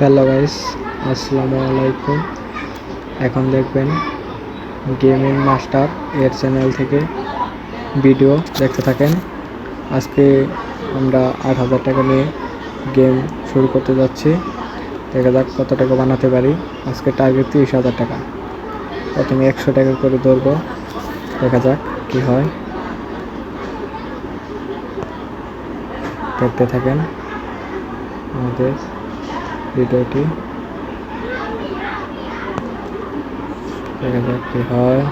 Hello guys আসসালামু আলাইকুম এখন দেখবেন গেমিং মাস্টার এর চ্যানেল থেকে ভিডিও দেখতে থাকেন। আজকে আমরা আট হাজার টাকা নিয়ে গেম শুরু করতে যাচ্ছি। দেখা যাক কত টাকা বানাতে পারি। আজকে টার্গেট তিরিশ হাজার টাকা। প্রথমে একশো টাকা করে ধরবো। দেখা যাক কি হয়। দেখতে থাকেন আমাদের। ভিডিওটি দেখা যাক কি হয়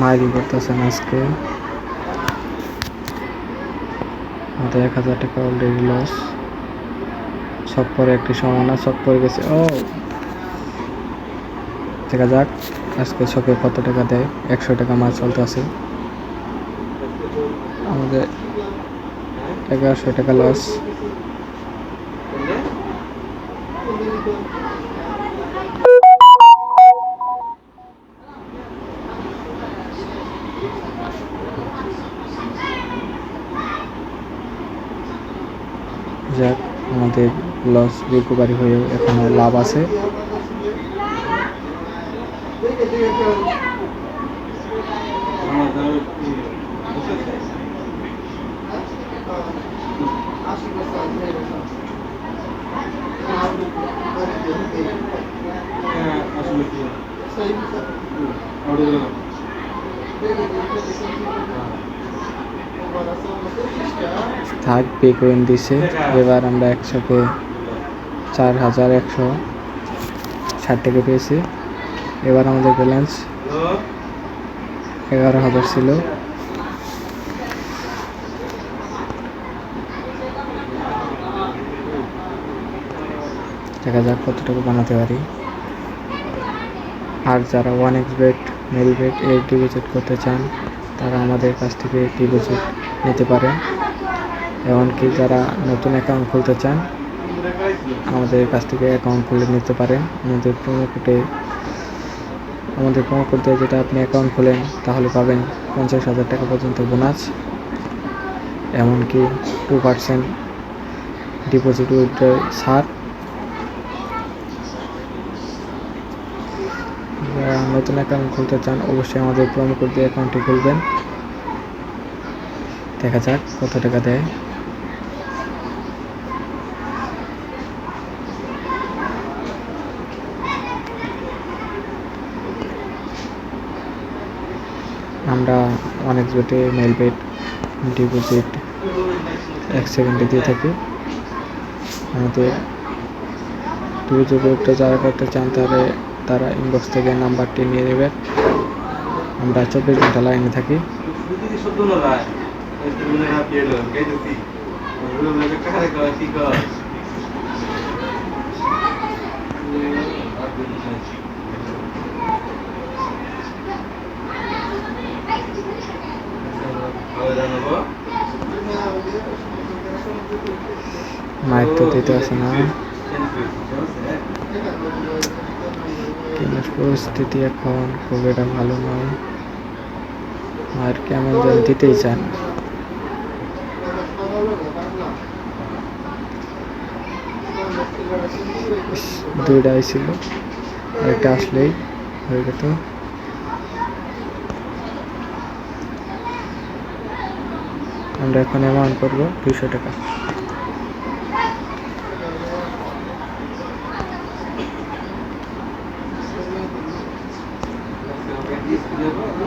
মাইরি করতেছেন আজকে আমাদের এক হাজার টাকা অলরেডি লস সব পরে একটি সমানা সব পরে গেছে। ও! দেখা যাক, আজকে ছকে কত টাকা দেয়? একশো টাকা মাছ চলতে আছে আমাদের এগারোশো টাকা লস যাক আমাদের লস রিকভারি হয়ে এখনও লাভ আছে। থাক, পে করে দিছে। এবার আমরা একসাথে চার হাজার একশো ষাট টাকা পেয়েছি। এবার আমাদের ব্যালেন্স এগারো হাজার ছিল। দেখা যাক কতটুকু বানাতে পারি। আর যারা one x bet Melbet এর ডিপোজিট করতে চান, তারা আমাদের কাছ থেকে ডিপোজিট নিতে পারেন এমনকি যারা নতুন অ্যাকাউন্ট খুলতে চান, আমাদের কাছ থেকে অ্যাকাউন্ট খুলে নিতে পারেন। আমাদের প্রোমো কোডে আমাদের প্রোমো কোড দিয়ে যেটা আপনি অ্যাকাউন্ট খোলেন, তাহলে পাবেন পঞ্চাশ হাজার টাকা পর্যন্ত বোনাস এমনকি টু পার্সেন্ট ডিপোজিট উইথড্র ছাড় যারা নতুন অ্যাকাউন্ট খুলতে চান, অবশ্যই আমাদের প্রোমো কোড দিয়ে অ্যাকাউন্টটি খুলবেন। দেখা যাক কত টাকা দেয়। আমরা অনেক জোটে মেল পেড ডিপোজিট এক সেকেন্ডে দিয়ে থাকি। আমাদের ডিপোজিট পেডটা যারা করতে চান তাহলে তারা ইনবক্স থেকে নাম্বারটি নিয়ে নেবেন। আমরা চব্বিশ ঘণ্টা লাইনে থাকি। মায়ের তো দিতে আসে না কিন্তু পরিস্থিতি এখন খুব একটা ভালো নয় আর কেমন যেন দিতেই চান ইস, দুইটা আইছিল, একটা আসলেই হয়ে যেত আমরা এখন অ্যামাউন্ট করব দুইশো টাকা।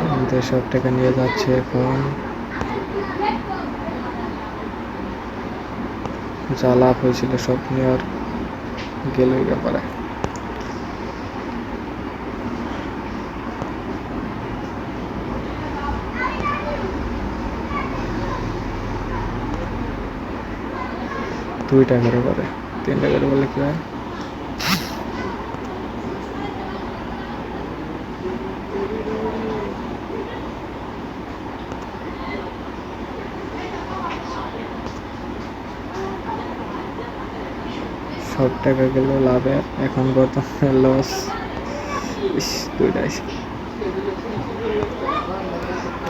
আমাদের সব টাকা নিয়ে যাচ্ছে এখন। যা লাভ হয়েছিল সব নেওয়ার। গেলই ব্যাপারে। দুই টাকার করে তিন টাকার বলে কি হয়? সব টাকা গেল, লাভে এখন বর্তমানে লস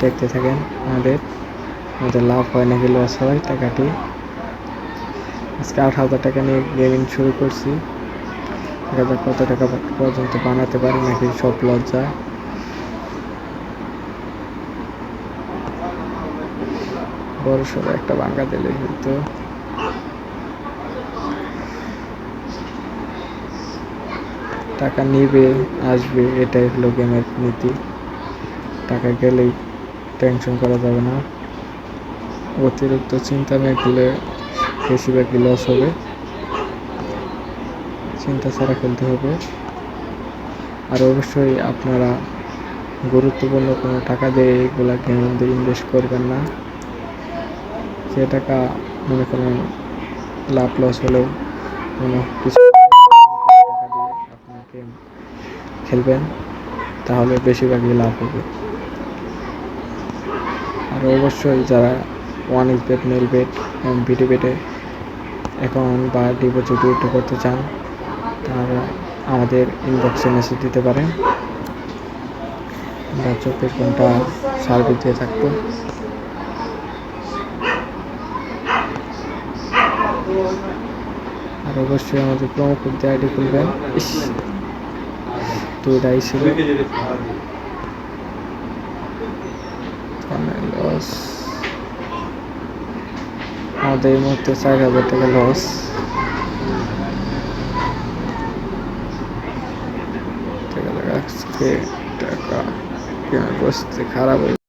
দেখতে থাকেন আমাদের আমাদের লাভ হয় নাকি লস হয় টাকাটি। আজকে আট হাজার টাকা নিয়ে গেমিং শুরু করছি। দেখা কত টাকা পর্যন্ত বানাতে পারি নাকি সব লস যায় বড় সড়ো একটা বাঙ্গা দিলে কিন্তু টাকা নিবে, আসবে, এটাই হলো গেমের নীতি। টাকা গেলেই টেনশন করা যাবে না। অতিরিক্ত চিন্তা না গেলে বেশিরভাগই লস হবে। চিন্তা ছাড়া খেলতে হবে। আর অবশ্যই আপনারা গুরুত্বপূর্ণ কোনো টাকা দিয়ে এগুলা গেমের মধ্যে ইনভেস্ট করবেন না। যে টাকা মনে করেন লাভ লস হলেও কোনো কিছু খেলবেন, তাহলে বেশিরভাগই লাভ হবে। আর অবশ্যই যারা ওয়ান ইস বেট মেল বেট এবং বিটি বেটে অ্যাকাউন্ট বা ডিপোজিট উইথড্র করতে চান, তারা আমাদের ইনবক্সে মেসেজ দিতে পারেন। আমরা চব্বিশ ঘণ্টা সার্ভিস দিয়ে থাকব। আর অবশ্যই আমাদের প্রোমো কোড দিয়ে আইডি খুলবেন। ইস এটাই ছিল। লস আমাদের এই মুহূর্তে চার হাজার টাকা লস টাকা টাকা কেনা পরিস্থিতি খারাপ হয়ে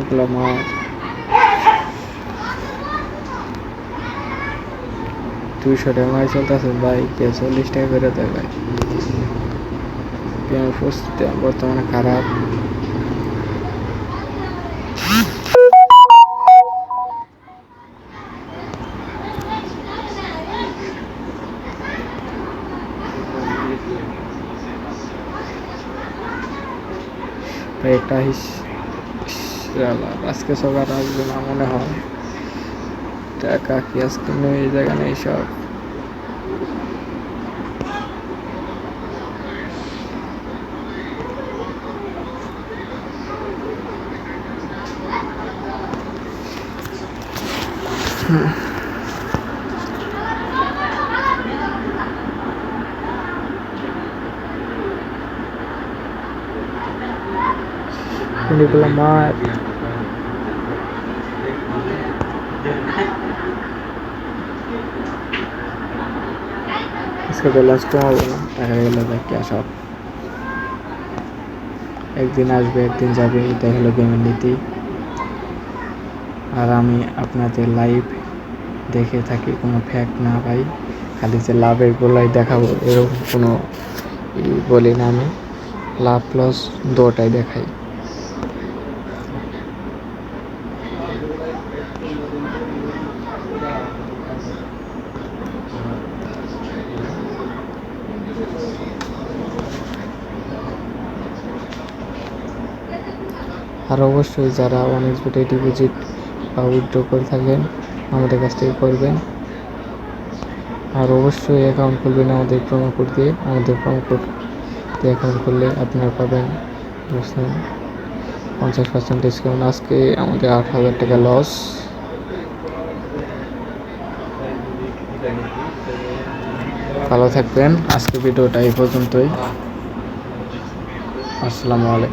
এগুলো মার দুইশো টাকা মাই চলতেছে ভাই চল্লিশ টাকা করে দেয়, ভাই। পেঁয়াজ বর্তমানে খারাপ। হিস শালা, আজকে সকাল আসবে না মনে হয়। টাকা কি আজকে নেই? জায়গা নেই সব। এগুলো মার আজকে ব্যালেন্স কমাবো না টাকা গেলে দেখি সব একদিন আসবে একদিন যাবে এটাই হলো আর আমি আপনাদের লাইভ দেখে থাকি কোনো ফ্যাক্ট না পাই খালি যে লাভের গোলাই দেখাবো এরকম কোনো বলি না আমি লাভ লস দুটাই দেখাই আর অবশ্যই যারা ওয়ান এক্সবিটে ডিপোজিট বা উইথড্র করে থাকেন, আমাদের কাছ থেকে করবেন। আর অবশ্যই অ্যাকাউন্ট খুলবেন আমাদের প্রোমো কোড দিয়ে। আমাদের প্রোমো কোড দিয়ে অ্যাকাউন্ট খুললে আপনারা পাবেন পঞ্চাশ পার্সেন্ট ডিসকাউন্ট আজকে আমাদের আট হাজার টাকা লস ভালো থাকবেন। আজকে ভিডিওটা এই পর্যন্তই। আসসালামু আলাইকুম।